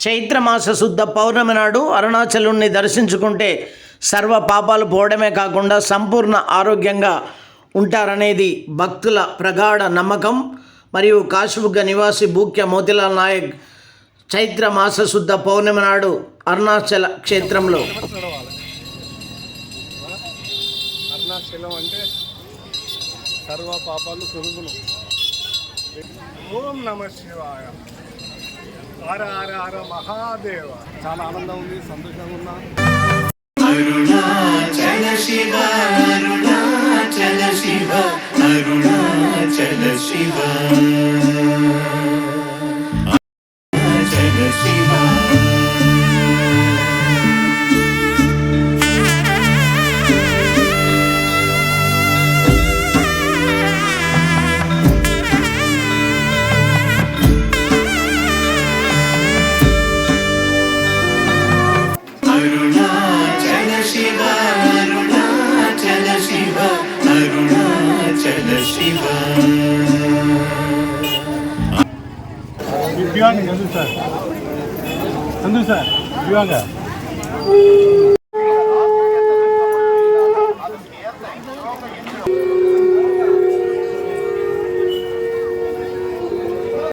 చైత్రమాస శుద్ధ పౌర్ణమి నాడు అరుణాచలుణ్ణి దర్శించుకుంటే సర్వ పాపాలు పోవడమే కాకుండా సంపూర్ణ ఆరోగ్యంగా ఉంటారనేది భక్తుల ప్రగాఢ నమ్మకం. మరియు కాశీబుగ్గ నివాసి భూక్య మోతిలాల్ నాయక్ చైత్ర మాస శుద్ధ పౌర్ణమి నాడు అరుణాచల క్షేత్రంలో. అరుణాచలం అంటే సర్వ పాపాలు ఓం నమ శివాయ. హర మహాదేవ. చాలా ఆనందం ఉంది సంతోషంగా ఉన్నా. అరుణాచల శివ అరుణాచల శివ అరుణాచల శివ. శివ అరుణాచల శివ అరుణాచల శివ. దివ్యాంగ చందు సార్. చందు సార్ దివ్యాంగ